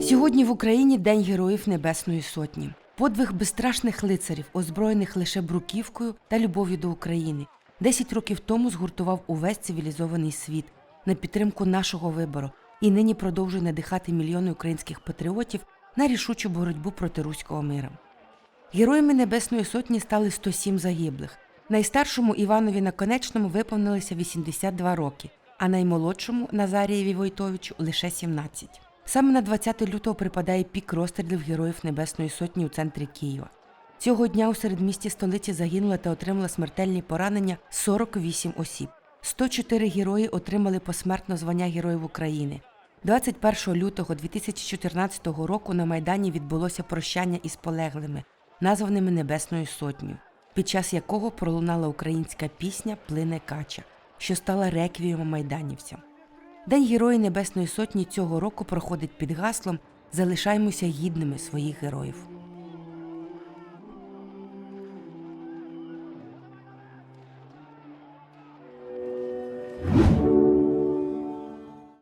Сьогодні в Україні День Героїв Небесної Сотні. Подвиг безстрашних лицарів, озброєних лише бруківкою та любов'ю до України. Десять років тому згуртував увесь цивілізований світ на підтримку нашого вибору і нині продовжує надихати мільйони українських патріотів на рішучу боротьбу проти руського мира. Героями Небесної Сотні стали 107 загиблих. Найстаршому Іванові Наконечному виповнилося 82 роки, а наймолодшому Назарієві Войтовичу лише 17. Саме на 20 лютого припадає пік розстрілів Героїв Небесної Сотні у центрі Києва. Цього дня у середмісті столиці загинули та отримали смертельні поранення 48 осіб. 104 герої отримали посмертно звання Героїв України. 21 лютого 2014 року на Майдані відбулося прощання із полеглими, названими Небесною Сотнею, під час якого пролунала українська пісня Плине Кача, що стала реквієм майданівцям. День Герої Небесної Сотні цього року проходить під гаслом Залишаймося гідними своїх героїв.